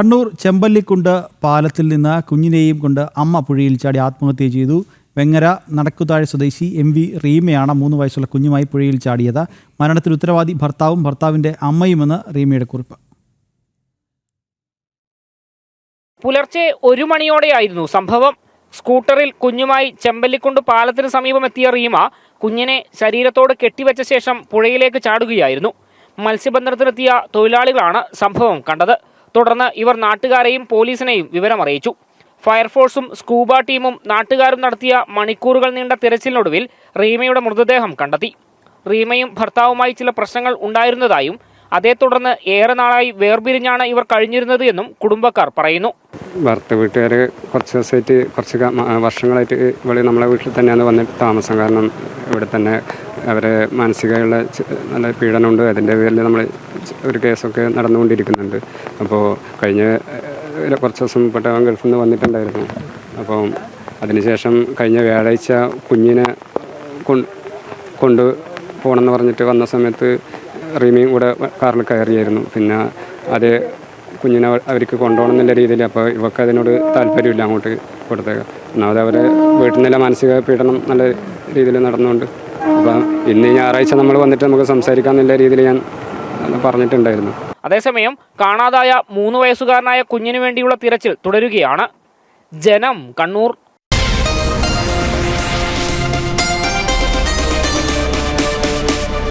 കണ്ണൂർ ചെമ്പല്ലിക്കുണ്ട് പാലത്തിൽ നിന്ന് കുഞ്ഞിനെയും കൊണ്ട് അമ്മ പുഴയിൽ ചാടി ആത്മഹത്യ ചെയ്തു. വെങ്ങര നടക്കുതാഴ് സ്വദേശി എം വി റീമയാണ് മൂന്ന് വയസ്സുള്ള കുഞ്ഞുമായി പുഴയിൽ ചാടിയത്. മരണത്തിൽ ഉത്തരവാദി ഭർത്താവും ഭർത്താവിന്റെ അമ്മയുമെന്ന് റീമയുടെ കുറിപ്പ്. പുലർച്ചെ ഒരു മണിയോടെയായിരുന്നു സംഭവം. സ്കൂട്ടറിൽ കുഞ്ഞുമായി ചെമ്പല്ലിക്കുണ്ട് പാലത്തിന് സമീപം എത്തിയ റീമ കുഞ്ഞിനെ ശരീരത്തോട് കെട്ടിവെച്ച ശേഷം പുഴയിലേക്ക് ചാടുകയായിരുന്നു. മത്സ്യബന്ധനത്തിനെത്തിയ തൊഴിലാളികളാണ് സംഭവം കണ്ടത്. തുടർന്ന് ഇവർ നാട്ടുകാരെയും പോലീസിനെയും വിവരമറിയിച്ചു. ഫയർഫോഴ്സും സ്കൂബ ടീമും നാട്ടുകാരും നടത്തിയ മണിക്കൂറുകൾ നീണ്ട തിരച്ചിലിനൊടുവിൽ റീമയുടെ മൃതദേഹം കണ്ടെത്തി. റീമയും ഭർത്താവുമായി ചില പ്രശ്നങ്ങൾ ഉണ്ടായിരുന്നതായും അതേ തുടർന്ന് ഏറെ നാളായി വേർപിരിഞ്ഞാണ് ഇവർ കഴിഞ്ഞിരുന്നത് എന്നും കുടുംബക്കാർ പറയുന്നു. ഭർത്ത വീട്ടുകാർ കുറച്ച് ദിവസമായിട്ട് കുറച്ച് വർഷങ്ങളായിട്ട് ഇവിടെ നമ്മളെ വീട്ടിൽ തന്നെയാണ് വന്നിട്ട് താമസം. കാരണം ഇവിടെ തന്നെ അവരെ മാനസികമായുള്ള നല്ല പീഡനമുണ്ട്. അതിന്റെ പേരിൽ നമ്മൾ ഒരു കേസൊക്കെ നടന്നുകൊണ്ടിരിക്കുന്നുണ്ട്. അപ്പോൾ കഴിഞ്ഞ കുറച്ച് ദിവസം മുമ്പിട്ട് ഗൾഫിൽ നിന്ന് വന്നിട്ടുണ്ടായിരുന്നു. അപ്പോൾ അതിനുശേഷം കഴിഞ്ഞ വ്യാഴാഴ്ച കുഞ്ഞിനെ കൊണ്ട് പോകണമെന്ന് പറഞ്ഞിട്ട് വന്ന സമയത്ത് റീമിയും കൂടെ കാറിൽ കയറിയായിരുന്നു. പിന്നെ അത് കുഞ്ഞിനെ അവർക്ക് കൊണ്ടുപോകണം എന്നുള്ള രീതിയിൽ അപ്പോൾ ഇവർക്ക് അതിനോട് താല്പര്യമില്ല അങ്ങോട്ട് കൊടുത്തേക്ക ഒന്നാമത് അവരെ വീട്ടിൽ നിന്നുള്ള മാനസിക പീഡനം നല്ല രീതിയിൽ നടന്നുകൊണ്ട്. അപ്പം ഇന്ന് ഞായറാഴ്ച നമ്മൾ വന്നിട്ട് നമുക്ക് സംസാരിക്കാം എന്നുള്ള രീതിയിൽ ഞാൻ പറഞ്ഞിട്ടുണ്ടായിരുന്നു. അതേസമയം കാണാതായ മൂന്ന് വയസ്സുകാരനായ കുഞ്ഞിനു വേണ്ടിയുള്ള തിരച്ചിൽ തുടരുകയാണ്. ജനം കണ്ണൂർ